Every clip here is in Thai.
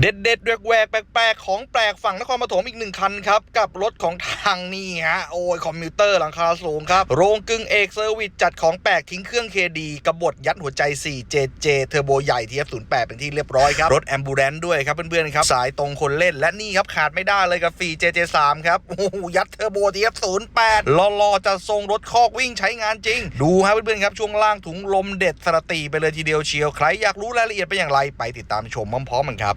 เด็ดเด็ดๆแหวกแปลกๆของแปลกฝั่งนครปฐมอีกหนึ่งคันครับ กับรถของทางนี่ฮะโอ้ยคอมพิวเตอร์หลังคาสูงครับ โรงกึ่งเอกเซอร์วิสจัดของแปลกทิ้งเครื่องเคดีกบฏยัดหัวใจ 4JJ เทอร์โบใหญ่ TF08 เป็นที่เรียบร้อยครับ รถแอมบูเรนด้วยครับเพื่อนๆครับ สายตรงคนเล่นและนี่ครับ ขาดไม่ได้เลยกับ 4JJ3 ครับโอ้ยัดเทอร์โบ TF08 รอๆจะทรงรถคอกวิ่งใช้งานจริง ดูฮะเพื่อนๆครับช่วงล่างถุงลมเด็ดสระตีไปเลยทีเดียวเชียวใครอยากรู้รายละเอียดเป็นอย่างไรไปติดตามชมพร้อมๆกันครับ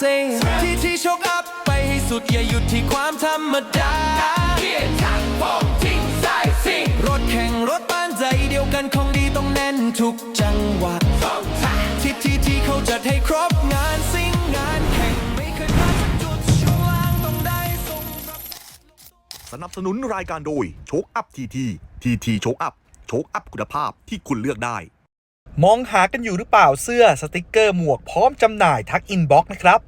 สายเซที่ที่โชคอัพไปให้สุดอย่าหยุดที่ความธรรมดาเกียร์ช่างของจริงสายซิ่งรถแข่งรถบ้านใจเดียวกันของดีต้องแน่นทุกจังหวะที่ที่ที่เขาจัดให้ครบงานซิ่งงานแข่งไม่เคยพลาดสักจุดช่วงล่างต้องได้ทรงรับสนับสนุนรายการโดยโชคอัพทีทีทีทีโชคอัพโชคอัพคุณภาพที่คุณเลือกได้ มองหากันอยู่หรือเปล่าเสื้อสติกเกอร์หมวกพร้อมจำหน่ายทักอินบ็อกซ์นะครับ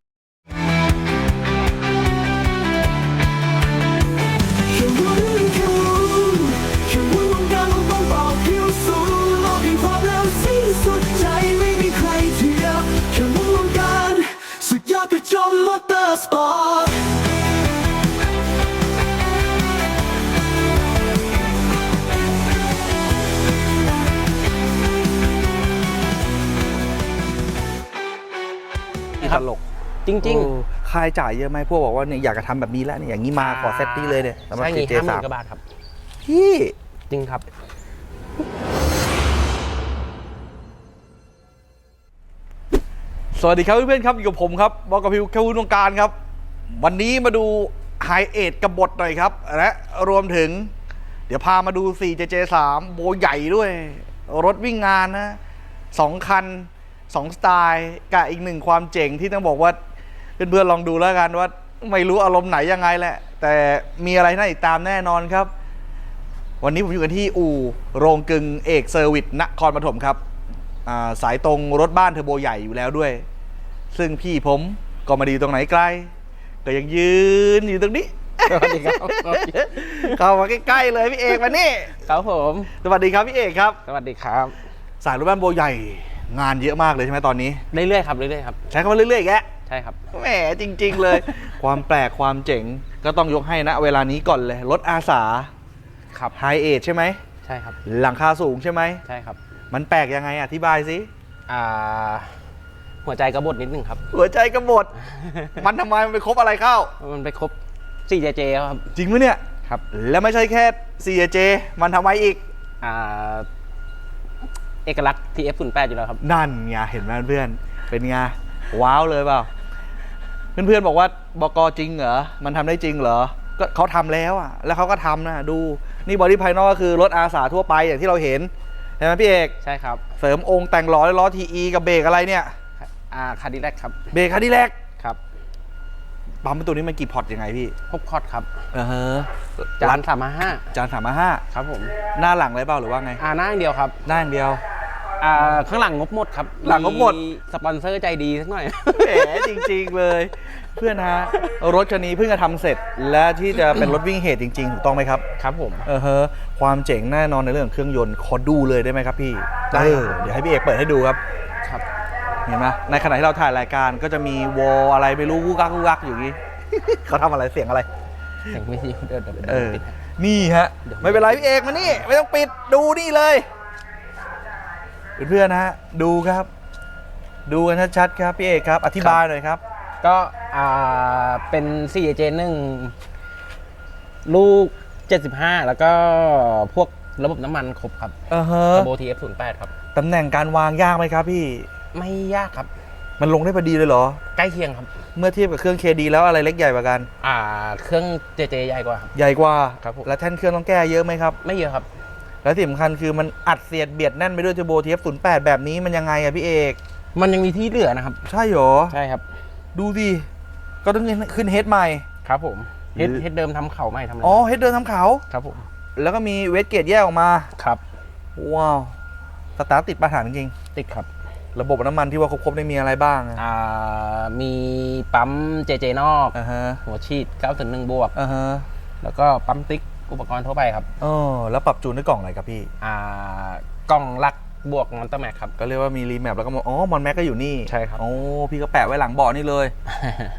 ริง เออค่าใช้จ่ายเยอะไหมพวกบอกว่าเนี่ยอยากจะทำแบบนี้แล้วเนี่ยอย่างนี้ๆมาขอเซตนี้เลยเนี่ยสำหรับ ใช่นี่เจห้าหสามื่มนกว่าบาทครับ พี่ จริงครับ สวัสดีครับเพื่อนๆครับอยู่กับผมครับบอกกับพิวแควุนวงการครับ วันนี้มาดูไฮเอทกบฏหน่อยครับ และรวมถึง เดี๋ยวพามาดู 4JJ3 โบใหญ่ด้วย รถวิ่งงานนะสองคันสองสไตล์กับอีกหนึ่งความเจ๋งที่ต้องบอกว่า เพื่อนๆลองดูแล้วกันว่าไม่รู้อารมณ์ไหนยังไงแหละ แต่มีอะไรน่าติดตามแน่นอนครับ วันนี้ผมอยู่กันที่อู่โรงกึ่งเอกเซอร์วิสนครปฐมครับอ่าสายตรงรถบ้านเทอร์โบใหญ่อยู่แล้วด้วย ซึ่งพี่ผมก็ไมาดีตรงไหนไกล ก็ยังยืนอยู่ตรงนี้สวัสดีครับเข้ามาใกล้ๆเลยพี่เอกมานี่ครับผม สวัสดีครับพี่เอกครับ สวัสดีครับ สายรถบ้านโบใหญ่งานเยอะมากเลยใช่ไหมตอนนี้ เรื่อยๆครับเรื่อยๆครับ ใช้คำว่าเรื่อยๆอีกแก ใช่ครับ แหมจริง ๆ เลย ความแปลกความเจ๋งก็ต้องยกให้นะ เวลานี้ก่อนเลย รถอาสาครับไฮเอทใช่ไหม ใช่ครับ หลังคาสูงใช่ไหม ใช่ครับ มันแปลกยังไงอธิบายสิ อ่า หัวใจกระบดนิดนึงครับ หัวใจกระบด มันทำไมมันไปครบอะไรเข้า มันไปครบ 4JJ ครับ จริงไหมเนี่ย ครับ แล้วไม่ใช่แค่ CJ มันทำไมอีก อ่า เอกลักษณ์ TF08 อยู่แล้วครับ นั่นไงเห็นไหมเพื่อน เป็นไงว้าวเลยเปล่า เพื่อนๆบอกว่าบกจริงเหรอ มันทำได้จริงเหรอ ก็เขาทำแล้วอะ แล้วเขาก็ทำนะดู นี่บอดี้ภายนอกก็คือรถอาสาทั่วไปอย่างที่เราเห็นเห็นไหมพี่เอก ใช่ครับ เสริมองค์แต่งล้อล้อทีอีกับเบรกอะไรเนี่ย อ่าคาดิแลกครับ เบรกคันที่แรกครับปั๊มเป็นตัวนี้มันกี่พอร์ตยังไงพี่ฮกคอร์ดครับเออฮะจานสามห้าจานสามห้าครับผม หน้าหลังเลยเปล่าหรือว่าไง อ่าหน้าอย่างเดียวครับหน้าอย่างเดียวอ่าข้างหลังงบหมดครับ หลังงบหมด สปอนเซอร์ใจดีสักหน่อยแหมจริง ๆ เลย เพื่อนฮะรถคันนี้เพิ่งจะทำเสร็จ และที่จะเป็นรถวิ่งเหตุจริงๆถูกต้องไหมครับครับผมเออฮะความเจ๋งแน่นอนในเรื่องของเครื่องยนต์ขอดูเลยได้ไหมครับพี่ได้เอครับอเดี๋ยวให้พี่เอกเปิดให้ดูครับครับเห็นไหมในขณะที่เราถ่ายรายการก็จะมีวอลอะไรไม่รู้กุกกักกุกกักอยู่อย่างนี้เขาทำอะไรเสียงอะไรยังไม่ยิงเดี๋ยวเดี๋ยวเออปิดให้นี่ฮะไม่เป็นไรพี่เอกมานี่ไม่ต้องปิดดูนี่เลยเพื่อนๆนะฮะดูครับ ดูกันชัดๆครับพี่เอกครับ อธิบายหน่อยครับ ก็อ่าเป็น 4J หนึ่งลูก 75 แล้วก็พวกระบบน้ำมันครบครับเออฮะเทอร์โบ TF08 ครับ ตำแหน่งการวางยากไหมครับพี่ ไม่ยากครับ มันลงได้พอดีเลยเหรอ ใกล้เคียงครับ เมื่อเทียบกับเครื่องเคดีแล้วอะไรเล็กใหญ่กว่ากัน อ่า เครื่อง JJ ใหญ่กว่าครับ ใหญ่กว่าครับผม แล้วแท่นเครื่องต้องแก้เยอะไหมครับ ไม่เยอะครับ แล้วที่สำคัญคือมันอัดเสียดเบียดแน่นไปด้วยเทอร์โบทีเอฟศูนย์แปดแบบนี้มันยังไงอะพี่เอก มันยังมีที่เหลือนะครับ ใช่เหรอ ใช่ครับ ดูดิก็ต้องขึ้นเฮดใหม่ ครับผมเฮดหรือเฮดเดิมทำเข่าใหม่ทำอะไรอ๋อเฮดเดินทำเขาครับผมแล้วก็มีเวสเกตแยกออกมาครับว้าวสตาร์ทติดประหารจริงติดครับ ระบบน้ำมันที่ว่าครบๆได้มีอะไรบ้างอะอ่ามีปั๊ม JJ นอกอ่าฮะหัวฉีด9ถึง1บวกอ่าฮะแล้วก็ปั๊มติ๊กอุปกรณ์ทั่วไปครับเออแล้วปรับจูนด้วยกล่องอะไรครับพี่ อ่ากล้องลัก บวกมอนเตอร์แม็กครับ ก็เรียกว่ามีรีแมปแล้วก็มอ๋อมอนแม็กก็อยู่นี่ใช่ครับ โอ้พี่ก็แปะไว้หลังเบาะนี่เลย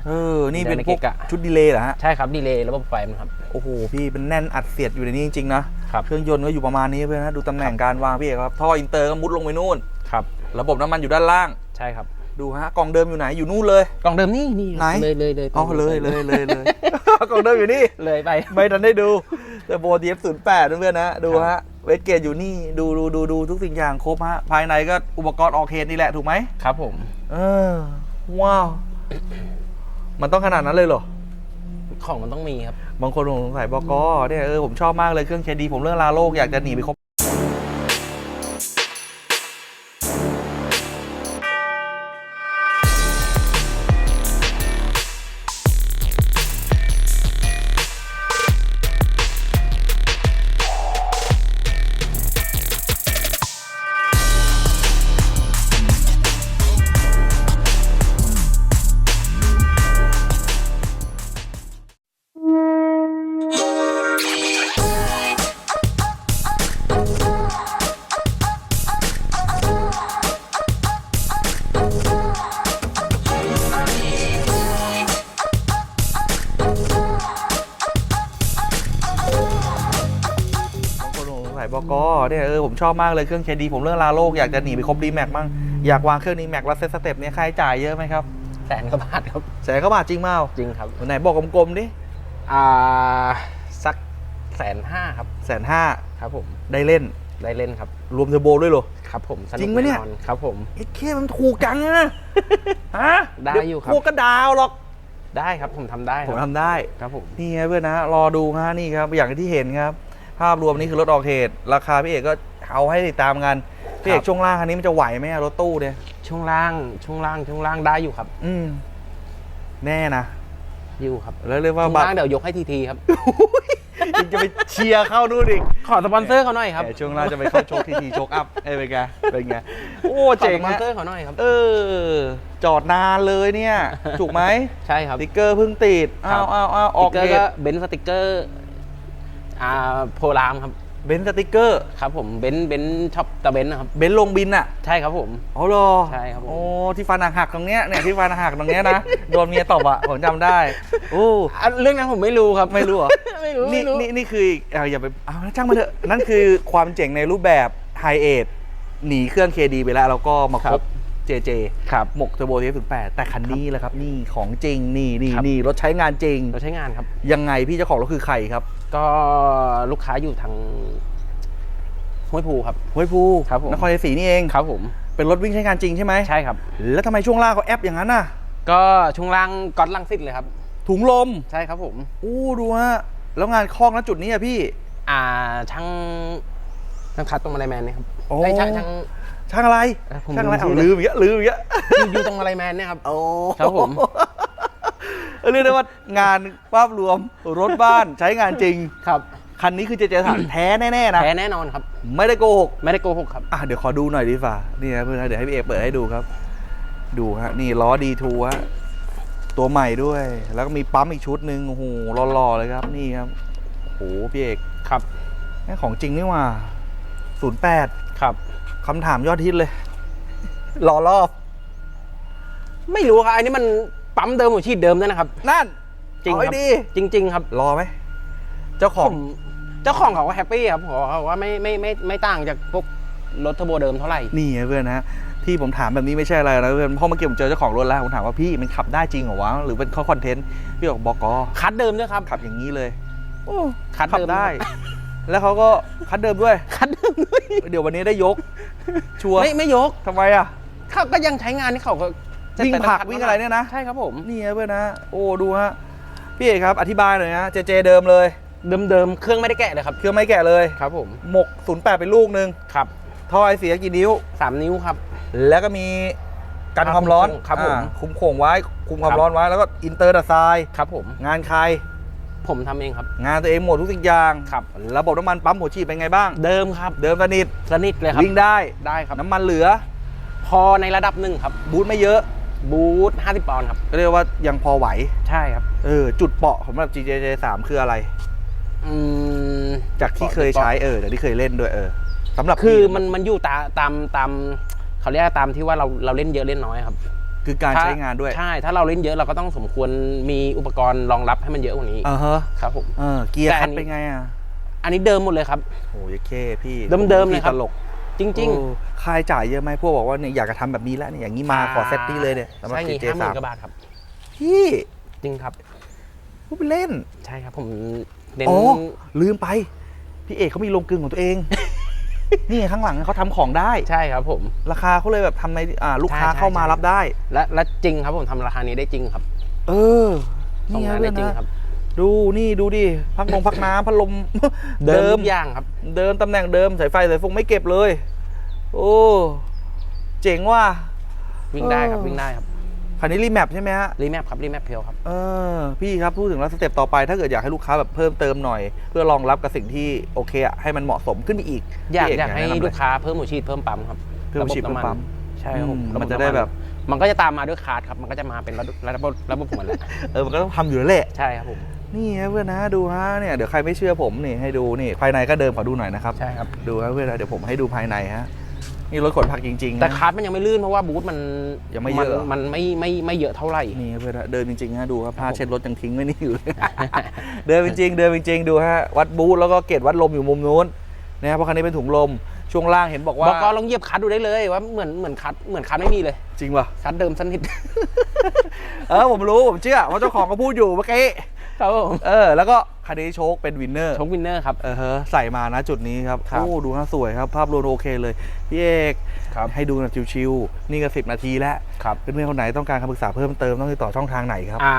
เออ นี่เป็นพวกเดี๋ยวในเกะกะชุดดีเลย์เหรอฮะ ใช่ครับดีเลย์ระบบไฟมันครับ โอ้โห พี่เป็นแน่นอัดเสียดอยู่ในนี้จริงๆนะครับเครื่องยนต์ก็อยู่ประมาณนี้เพื่อนนะดูตำแหน่งการวางพี่เอกครับ ท่ออินเตอร์ก็มุดลงไปนู่น ครับ ระบบน้ำมันอยู่ด้านล่าง ใช่ครับ ดูฮะกล่องเดิมอยู่ไหนอยู่นู่นเลย กล่องเดิมนี่นี่ไหน เลยเลยเลยอ๋อเลยเลยเลยเลย กล่องเดิมอยู่นี่ เลยไป ไม่ทันได้ดูแต่โบดีเอฟศูนย์แปดเพื่อนๆนะ ดูครัฮะบเวทเกตอยู่นี่ ดูดูดูดูทุกสิ่งอย่างครบฮะ ภายในก็อุปกรณ์ออกเทนนี่แหละถูกไหม ครับผม เออ ว้าว มันต้องขนาดนั้นเลยเหรอ ของมันต้องมีครับ บางคนสงสัยบอกก็เนี่ยเออผมชอบมากเลยเครื่องเคดี ผมเรื่องลาโลกอยากจะหนีไปคบบ สงสัยบอกก็เนี่ยเออผมชอบมากเลยเครื่องเคดีผมเรื่องลาโลกอยากจะหนีไปคบดีแม็กบ้างอยากวางเครื่องนี้แม็กแล้วเซตสเต็ปเนี่ยค่าใช้จ่ายเยอะไหมครับแสนกว่าบาทครับแสนกว่าบาทจริงเปล่าจริงครับไหนบอกกลมๆดิอ่าสักแสนห้าครับแสนห้าครับผมได้เล่นได้เล่นครับ รวมเทอร์โบด้วยเหรอครับผมสกจริงปะเนี่ยแอครับผมไอ้เคมันถูกจังอะฮะได้อยู่ครับพวกกระดาวหรอกได้ครับผมทำได้ผมครับทำได้ครับผมนี่ครับเพื่อนนะรอดูฮะนี่ครับอย่างที่เห็นครับ ภาพรวมนี่คือรถออกเทดราคาพี่เอกก็เอาให้ติดตามกันพี่เอกช่วงล่างคันนี้มันจะไหวไหมอะรถตู้เนี่ยช่วงล่างช่วงล่างช่วงล่างได้อยู่ครับ อืมแน่นะอยู่ครับแล้วเรียกว่าช่วงบัตรล่างเดี๋ยวยกให้ทีทีครับยังจะไปเชียร์เข้านู่นอีกขอสปอนเซอร์เขาหน่อยครับแต่ช่วงล่างจะไปเข้าโชคทีทีโชคอัพเอ้ยเป็นไงเป็นไงโอ้ขอเจ๋สงปอนนะเซอร์เขาหน่อยครับ เออ จอดนานเลยเนี่ย ถูกไหมใช่ครับสติ๊กเกอร์เพิ่งติดครัอ้าบวอ้าวอ้าวสออกติ๊กเกอเดร์ทก็เบนซ์สติ๊กเกอร์ อ่าโพลามครับ เบนซ์สติ๊กเกอร์ครับผมเบนซ์เบนซ์ช็อปตะเบนซ์นะครับ เบนซ์ลงบินอะใช่ครับผม อ๋อเหรอใช่ครับผม โอ้ที่ฟันหักๆตรงเนี้ยเนี่ยที่ฟันหักตรงเนี้ยนะ โดนเมียตบอะผมจำได้โอ้อะเรื่องนั้นผมไม่รู้ครับ ไม่รู้เหรอ ไม่รู้นี่ไม่รู้ นี่นี่คือเอ่ออย่าไปเอาช่างมาเถอะนั่นคือความเจ๋งในรูปแบบไฮเอทหนีเครื่องเคดีไปแล้ว แล้วก็มาครบ JJ ครับหมกเทอร์โบเทสถึงแปดแต่คันนี้แหละครับนี่ของจริงนี่นี่ครับ นี่รถใช้งานจริง เราใช้งานครับ ยังไงพี่เจ้าของรถคือใครครับก็ลูกค้าอยู่ทางห้วยภูครับ ห้วยภูครับผม นครชัยศรีนี่เอง ครับผม เป็นรถวิ่งใช้งานจริงใช่ไหมใช่ครับ แล้วทำไมช่วงล่างเขาแอปอย่างนั้นน่ะ ก็ช่วงล่างก๊อตลังสิตเลยครับ ถุงลม ใช่ครับผม อู้ดูฮะ แล้วงานคอกณจุดนี้อะพี่ อ่าช่างช่างคัดตรงมาลายแมนเนี่ยครับโอ้ไอ้ยช่างช่าง ช่างอะไรเอ้ยผมช่างอะไรลืมเอาชื่อลืมอีกแล้วลืมอีกแล้วอยู่อยู่ตรงมาลายแมนเนี่ยครับ โอ้ครับผม เรียกได้ว่างานภาพรวมรถบ้านใช้งานจริง ครับคันนี้คือเจเจสัน แท้แน่ๆนะแท้แน่นอนครับ ไม่ได้โกหกไม่ได้โกหกครับ อะเดี๋ยวขอดูหน่อยดีฝ่านี่นะเพื่อนๆเดี๋ยวให้พี่เอกเปิดให้ดูครับ ดูฮะนี่ล้อดีทูฮะตัวใหม่ด้วย แล้วก็มีปั๊มอีกชุดหนึ่งโอ้โหหล่อๆเลยครับ นี่ครับโอ้โหพี่เอกครับนี่ของจริงนี่หว่าศูนย์แปดครับ คำถามยอดฮิตเลย รอรอบ ไม่รู้ครับอันนี้มันปั๊มเดิมหัวฉีดเดิมด้วยนะครับ นั่นจริงเอาคให้รับดี จริง ๆ ครับรอไหม เจ้าขผองมเจ้าของเขาก็แฮปปี้ครับเขาบอกว่าไม่ไม่ไม่ไม่ต่างจากพวกรถเทอร์โบเดิมเท่าไหร่ นี่ไงเพื่อนนะที่ผมถามแบบนี้ไม่ใช่อะไรนะเพื่อนเพราะเมื่อกี้ผมเจอเจ้าของรถแล้วผมถามว่าพี่มันขับได้จริงเหรอวะหรือเป็นข้อคอนเทนต์พี่บอกบอกอคัดเดิมด้วยครับ ขับอย่างนี้เลยโอ้คัดขับเดิม ได้ แล้วเขาก็คัดเดิมด้วย คัดเดิมด้วยเดี๋ยววันนี้ได้ยก ชัวร์ไม่ไม่ยกทำไมอะเขาก็ยังใช้งานที่เขาก็วิ่งผลักวิ่งอะไรเนี่ยนะ ใช่ครับผม นี่ไงเพื่อนนะ โอ้ดูฮะ พี่เอกครับ อธิบายหน่อยนะ เจเจเดิมเลย เดิมเดิมๆเครื่องไม่ได้แกะเลยครับ เครื่องไม่แกะเลย ครับผม หมก 08 เป็นลูกหนึ่งครับ ท่อไอเสียกี่นิ้วสามนิ้วครับ แล้วก็มีกันความร้อน ครับผมอ่าคุมโข่งไว้ คุมความครับร้อนไว้ แล้วก็อินเตอร์ดัดทรายครับผม งานใคร ผมทำเองครับ งานตัวเองหมดทุกสิ่งอย่างครับ ระบบน้ำมันปั๊มหัวฉีดเป็นไงบ้าง เดิมครับเดิมสนิทสนิทเลยครับวิ่งได้ ได้ครับ น้ำมันเหลือ พอในระดับหนึ่งครับ บูทไม่เยอะ บูท50ปอนด์ครับ ก็เรียกว่ายังพอไหว ใช่ครับเออ จุดเปาะสำหรับ GJ3 คืออะไร อืมจากที่เคยใช้เออจากที่เคยเล่นด้วยเออสำหรับคือพี่มันมันอยู่ตาตามตามเขาเรียกว่าตามที่ว่าเราเราเล่นเยอะเล่นน้อยครับ คือการถ้ใช้งานด้วยใช่ ถ้าเราเล่นเยอะเราก็ต้องสมควรมีอุปกรณ์รองรับให้มันเยอะกว่านี้อ่าฮะครับผมเออเกียร์แต่อัคันดนี้เป็นไงอะอันนี้เดิมหมดเลยครับโอ้ยเคพี่เดิมๆเลยครับตลกจริงโอ้ค่าใช้จ่ายเยอะไหมพวกบอกว่าเนี่ยอยากจะทำแบบนี้แล้วเนี่ยอย่างนี้ๆมาขอเซตนี้เลยเนี่ยสำหรับใช่เจนี่เจห้าหสามื่มนกว่าบาทครับพี่จริงครับพูดไปเล่น ใช่ครับผมเน้นอ๋อลืมไป พี่เอกเขามีโรงกลึงของตัวเอง นี่ข้างหลังเขาทำของได้ ใช่ครับผม ราคาเขาเลยแบบทำในอ่าลูกค้าใช่ใช่เข้ามาใช่ รับได้ และและจริงครับผมทำราคานี้ได้จริงครับเออทำนี่งานเพื่ได้อนจริงนะครับ ดูนี่ดูดิพักลงพักน้ำพัดลม เดิมทุกอย่างครับ เดิมตำแหน่งเดิมสายไฟสายฟงไม่เก็บเลย โอ้ เจ๋งว่ะ วิ่งได้ครับเออ วิ่งได้ครับ คันนี้รีแมปใช่ไหมฮะรีแมปครับรีแมปเพลครับ เออพี่ครับพูดถึงแล้วสเต็ปต่อไป ถ้าเกิดอยากให้ลูกค้าแบบเพิ่มเติมหน่อย เพื่อรองรับกับสิ่งที่โอเคอะให้มันเหมาะสมขึ้นไปอีกอยากพี่เอยากให้แนะนำะไรลูกค้าเพิ่มหัวฉีดเพิ่มปั๊มครับเพิ่มหัวฉีดระบบน้ำเพิ่มปั๊ม ใช่ครับผมอืมรมันจะได้แบบ มันก็จะตามมาด้วยคาร์ดครับมันก็จะมาเป็นระบบระบบระบบของมันแหละเออมันก็ต้องทำอยู่แล้วแหละ ใช่ครับผมนี่ฮะเพื่อนนะดูฮะเนี่ยเดี๋ยวใครไม่เชื่อผมนี่ให้ดูนี่ภายในก็เดิมขอดูหน่อยนะครับ ใช่ครับ ดูฮะเพื่อนนะเดี๋ยวผมให้ดูภายในฮะ นี่รถขนผักจริงๆนะ แต่คาร์ดมันยังไม่ลื่นเพราะว่าบูธมันยังไม่เยอะเหรอมันมันไม่ไม่ไม่เยอะเท่าไหร่ นี่ครับเพื่อนฮะเดินจริงๆฮะดูครับผ้าครับผมเช็ดรถยังทิ้งไว้นี่อยู่เลย เดินจริงๆเดินจริงๆดูฮะวัดบูธแล้วก็เกตวัดลมอยู่มุมนู้นนะครับเพราะคันนี้เป็นถุงลมช่วงล่างเห็นบอกว่าบอกก็ลองเหยียบคัดดูได้เลยว่าเหมือนเหมือนคัดเหมือนคัดไม่มีเลย จริงป่ะคัดเดิมสนิท เออผมรู้ผมเชื่อเพราะเจ้าของก็พูดอยู่เมื่อกี้ครับผม เออแล้วก็ คันนี้โชคเป็นวินเนอร์ชกวินเนอร์ครับ เออฮะใส่มานะจุดนี้ครับครับ โอ้ดูน่าสวยครับ ภาพรวมโอเคเลยพี่เอกครับให้ดูแบบชิวๆนี่ก็สิบนาทีแล้วครับเพื่อนๆคนไหนต้องการคำปรึกษาเพิ่มเติมต้องติดต่อช่องทางไหนครับอ่า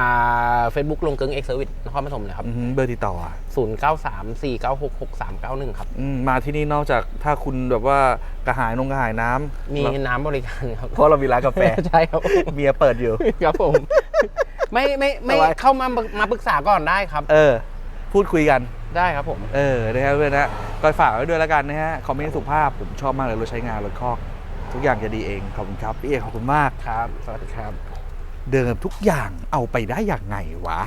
เฟซบุ๊กลงเกิงเอ็กเซอร์วิสนครปฐมเลยครับ อือหือเบอร์ติดต่ออะศูนย์เก้าสามสี่เก้าหกหกสามเก้าหนึ่งครับ อืมมาที่นี่นอกจากถ้าคุณแบบว่ากระหายนงกระหายน้ำมีเราน้ำบริการครับ เพราะเรามีร้านกาแฟ ใช่ครับเมียเปิดอยู่ ครับผม ไม่ไม่ไม่สบายเข้ามามาปรึกษาก่อนได้ครับ เออ พูดคุยกัน ได้ครับผม เออนะครับเพื่อนนะก็ฝากไว้ด้วยแล้วกันนะฮะคอมเมนต์สุภาพผมชอบมากเลยรถใช้งานรถคอก ทุกอย่างจะดีเองขอบคุณครับพี่เอกขอบคุณมากครับ สวัสดีครับ เดิมทุกอย่างเอาไปได้อย่างไงวะ